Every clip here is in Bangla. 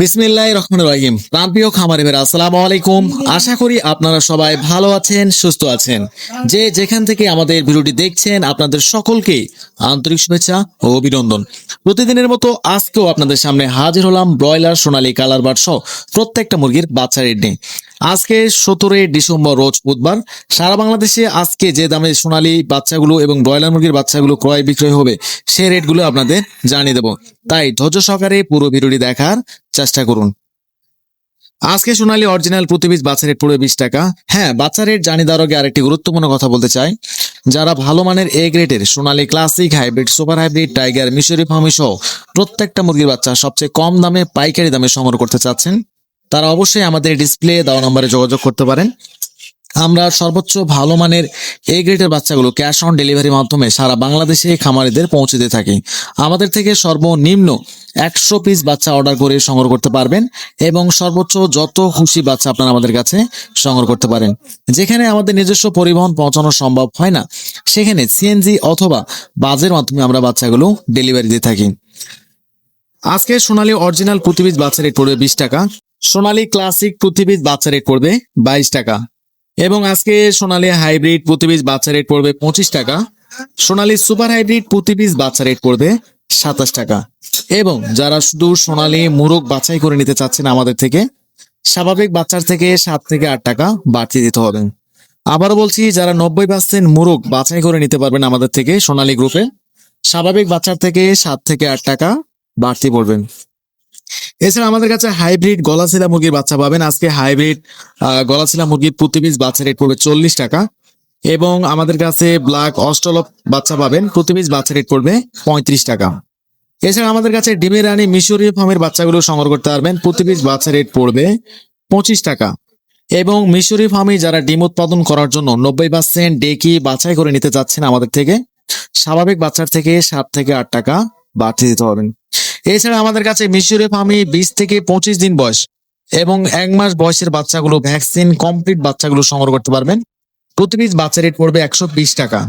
বিসমিল্লাহ রহমান রহিম। প্রাণপ্রিয় খামারি মেরা আসসালামু আলাইকুম। আশা করি আপনারা সবাই ভালো আছেন, সুস্থ আছেন। যে যেখান থেকে আমাদের ভিডিওটি দেখছেন, আপনাদের সকলকে আন্তরিক শুভেচ্ছা ও অভিনন্দন। প্রতিদিনের মতো আজকেও আপনাদের সামনে হাজির হলাম ব্রয়লার, সোনালী, কালার বাট সহ প্রত্যেকটা মুরগির বাচ্চা রেট নিয়ে। আজকে সতেরোই ডিসেম্বর রোজ বুধবার, সারা বাংলাদেশে আজকে যে দামে সোনালী বাচ্চাগুলো এবং ব্রয়লার মুরগির বাচ্চাগুলো ক্রয় বিক্রয় হবে সেই রেটগুলো আপনাদের জানিয়ে দেবো। তাই ধৈর্য সহকারে পুরো ভিডিওটি দেখার চেষ্টা করুন। আজকে সোনালী অরিজিনাল প্রতি পিস বাচ্চা রেট পড়বে বিশ টাকা। হ্যাঁ বাচ্চা রেট জানিয়ে দেওয়ার আগে আরেকটি গুরুত্বপূর্ণ কথা বলতে চাই। যারা ভালো মানের এ গ্রেডের Sonali classic hybrid, super hybrid, tiger, মিশরি ফার্মি সহ প্রত্যেকটা মুরগির বাচ্চা সবচেয়ে কম দামে, পাইকারি দামে সংগ্রহ করতে চাচ্ছেন তারা অবশ্যই আমাদের ডিসপ্লে দেওয়া নম্বরে যোগাযোগ করতে পারেন। আমরা সর্বোচ্চ ভালো মানের এ গ্রেডের বাচ্চাগুলো ক্যাশ অন ডেলিভারির মাধ্যমে সারা বাংলাদেশে খামারিদের পৌঁছে দিয়ে থাকি। আমাদের থেকে সর্বনিম্ন একশো পিস বাচ্চা অর্ডার করে সংগ্রহ করতে পারবেন এবং সর্বোচ্চ যত খুশি বাচ্চা আপনারা আমাদের কাছে সংগ্রহ করতে পারেন। যেখানে আমাদের নিজস্ব পরিবহন পৌঁছানো সম্ভব হয় না, সেখানে সিএনজি অথবা বাজের মাধ্যমে আমরা বাচ্চাগুলো ডেলিভারি দিয়ে থাকি। আজকে সোনালী অরিজিনাল প্রতিবিজ বাচ্চা রেট পড়বে বিশ টাকা। সোনালী ক্লাসিক প্রতিবিজ বাচ্চা রেট পড়বে বাইশ টাকা। এবং আজকে সোনালী হাইব্রিড প্রতি বাচ্চা রেট পড়বে পঁচিশ টাকা। সোনালী সুপার হাইব্রিড প্রতি বাচ্চা রেট পড়বে সাতাশ টাকা। এবং যারা শুধু সোনালী মুরগ বাছাই করে নিতে চাচ্ছেন আমাদের থেকে, স্বাভাবিক বাচ্চার থেকে সাত থেকে আট টাকা বাড়তি দিতে হবে। আবারও বলছি, যারা নব্বই পার্সেন্ট মুরগ বাছাই করে নিতে পারবেন আমাদের থেকে সোনালী গ্রুপে, স্বাভাবিক বাচ্চার থেকে সাত থেকে আট টাকা বাড়তি পড়বেন এছাড়া আমাদের কাছে হাইব্রিড গলাছিলা মুরগির বাচ্চা পাবেন। আজকে হাইব্রিড গলাছিলা মুরগির প্রতি পিস বাচ্চা রেট পড়বে চল্লিশ টাকা। এবং আমাদের কাছে ব্ল্যাক অস্টলপ বাচ্চা পাবেন, প্রতি পিস বাচ্চা রেট পড়বে পঁয়ত্রিশ টাকা। এছাড়া আমাদের কাছে ডিমের রানী মিশরি ফার্মের বাচ্চাগুলো সংগ্রহ করতে পারবেন, প্রতি পিস বাচ্চা রেট পড়বে পঁচিশ টাকা। এবং মিশরি ফার্মে যারা ডিম উৎপাদন করার জন্য নব্বই পার্সেন্ট ডেকি বাছাই করে নিতে চাচ্ছেন আমাদের থেকে, স্বাভাবিক বাচ্চার থেকে সাত থেকে আট টাকা বাড়তি দিতে হবেন এছাড়া আমাদের কাছে মিশরে ফার্মে বিশ থেকে পঁচিশ দিন বয়স এবং এক মাস বয়সের বাচ্চাগুলো ভ্যাকসিন কমপ্লিট বাচ্চাগুলো সংগ্রহ করতে পারবেন। প্রতি পিস বাচ্চা রেট পড়বে একশো বিশ টাকা।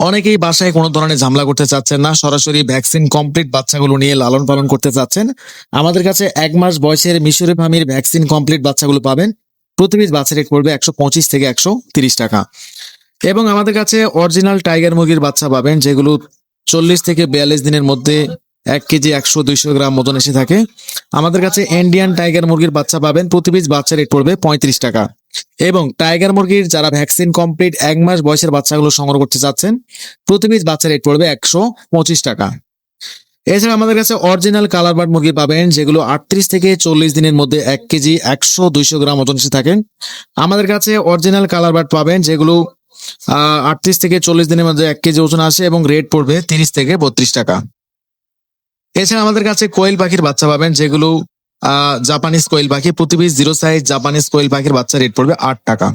অনেকেই বাসায় কোনো ধরনের ঝামেলা করতে চাচ্ছেন না, সরাসরি ভ্যাকসিন কমপ্লিট বাচ্চাগুলো নিয়ে লালন পালন করতে চাচ্ছেন। আমাদের কাছে এক মাস বয়সের মিশরে ফার্মির ভ্যাকসিন কমপ্লিট বাচ্চাগুলো পাবেন। প্রতি পিস বাচ্চা রেট পড়বে একশো পঁচিশ থেকে একশো তিরিশ টাকা। এবং আমাদের কাছে অরিজিনাল টাইগার মুরগির বাচ্চা পাবেন, যেগুলো চল্লিশ থেকে বিয়াল্লিশ দিনের মধ্যে এক কেজি একশো দুইশো গ্রাম মতন এসে থাকে। আমাদের কাছে ইন্ডিয়ান টাইগার মুরগির বাচ্চা পাবেন। প্রতি পিস বাচ্চা রেট পড়বে পঁয়ত্রিশ টাকা। এবং টাইগার মুরগির যারা ভ্যাকসিন কমপ্লিট এক মাস বয়সের বাচ্চাগুলো সংগ্রহ করতে চাচ্ছেন, প্রতি পিস বাচ্চা রেট পড়বে একশো পঁচিশ টাকা। এছাড়া আমাদের কাছে অরিজিনাল কালার বার্ড মুরগি পাবেন, যেগুলো আটত্রিশ থেকে চল্লিশ দিনের মধ্যে এক কেজি একশো দুইশো গ্রাম ওজন এসে থাকেন আমাদের কাছে অরিজিনাল কালার বার্ড পাবেন, যেগুলো আটত্রিশ থেকে চল্লিশ দিনের মধ্যে এক কেজি ওজন আসে এবং রেট পড়বে তিরিশ থেকে বত্রিশ টাকা। এছাড়া আমাদের কাছে কোয়েল পাখির বাচ্চা পাবেন, যেগুলো জাপানিজ কোয়েল পাখি। প্রতি piece zero size Japanese quail পাখির বাচ্চা রেট পড়বে আট টাকা।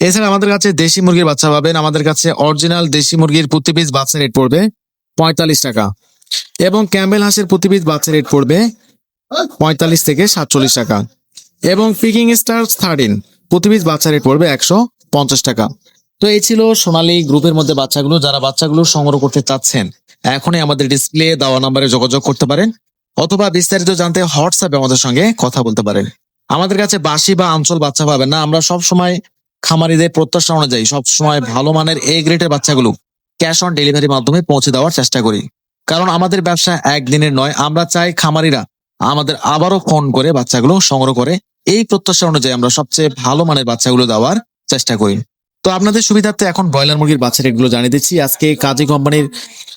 এছাড়া আমাদের কাছে দেশি মুরগির বাচ্চা পাবেন, আমাদের কাছে অরিজিনাল দেশি মুরগির প্রতি পিস বাচ্চা রেট পড়বে পঁয়তাল্লিশ টাকা। এবং ক্যাম্বেল হাঁসের প্রতি পিস বাচ্চা রেট পড়বে পঁয়তাল্লিশ থেকে সাতচল্লিশ টাকা। এবং পিকিং স্টার থার্টিন প্রতি পিস বাচ্চা রেট পড়বে একশো পঞ্চাশ টাকা। তো এই ছিল সোনালী গ্রুপের মধ্যে বাচ্চাগুলো, যারা বাচ্চাগুলো সংগ্রহ করতে চাচ্ছেন। এখনই আমাদের ডিসপ্লে দেওয়া নম্বরে যোগাযোগ করতে পারেন। অথবা বিস্তারিত জানতে হোয়াটসঅ্যাপে আমাদের সঙ্গে কথা বলতে পারেন। আমাদের কাছে বাসি বা আঞ্চল বাচ্চা পাবেন না। আমরা সব সময় খামারিদের প্রত্যাশা অনুযায়ী সব সময় ভালো মানের এ গ্রেডের বাচ্চাগুলো ক্যাশ অন ডেলিভারির মাধ্যমে পৌঁছে দেওয়ার চেষ্টা করি। কারণ আমাদের ব্যবসা একদিনের নয়, আমরা চাই খামারিরা আমাদের আবারও ফোন করে বাচ্চাগুলো সংগ্রহ করে। এই প্রত্যাশা অনুযায়ী আমরা সবচেয়ে ভালো মানের বাচ্চাগুলো দেওয়ার চেষ্টা করি। তো আপনাদের সুবিধার্থে এখন ব্রয়লার মুরগির বাচ্চা রেটগুলো জানিয়ে দিচ্ছি। আজকে কাজী কোম্পানির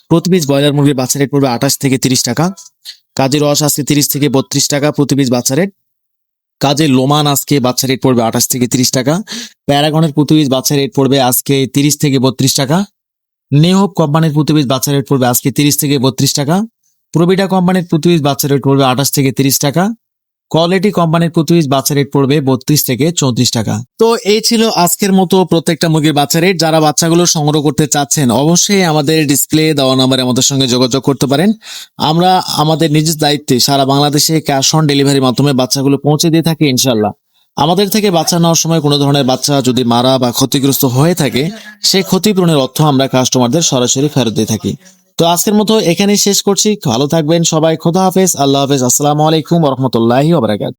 প্রতি পিস ব্রয়লার মুরগির বাচ্চা রেট পড়বে আঠাশ থেকে তিরিশ টাকা। কাজী রস আজকে তিরিশ থেকে বত্রিশ টাকা প্রতি পিস বাচ্চা রেট। কাজে লোমান আজকে বাচ্চা রেট পড়বে আঠাশ থেকে তিরিশ টাকা। প্যারাগনের পিস বাচ্চা রেট পড়বে আজকে তিরিশ থেকে বত্রিশ টাকা। নেহোপ কোম্পানির পিস বাচ্চা রেট পড়বে আজকে তিরিশ থেকে বত্রিশ টাকা। প্রবিটা কোম্পানির পিস বাচ্চা রেট পড়বে আঠাশ থেকে তিরিশ টাকা। কোয়ালিটি কোম্পানির প্রতি বাচ্চা রেট পড়বে বত্রিশ থেকে চৌত্রিশ টাকা। তো এই ছিল আজকের মতো প্রত্যেকটা মুরগির বাচ্চা রেট যারা বাচ্চাগুলো সংগ্রহ করতে চাচ্ছেন, অবশ্যই আমাদের ডিসপ্লে দেওয়া নাম্বারে আমাদের সঙ্গে যোগাযোগ করতে পারেন। আমরা আমাদের নিজের দায়িত্বে সারা বাংলাদেশে ক্যাশ অন ডেলিভারির মাধ্যমে বাচ্চাগুলো পৌঁছে দিয়ে থাকি ইনশাল্লাহ আমাদের থেকে বাচ্চা নেওয়ার সময় কোনো ধরনের বাচ্চা যদি মারা বা ক্ষতিগ্রস্ত হয়ে থাকে, সেই ক্ষতিপূরণের অর্থ আমরা কাস্টমারদের সরাসরি ফেরত দিয়ে থাকি। তো আজকের মতো এখানেই শেষ করছি। ভালো থাকবেন সবাই। খোদা হাফেজ। আল্লাহ হাফেজ। আসসালামু আলাইকুম রহমতুল্লাহি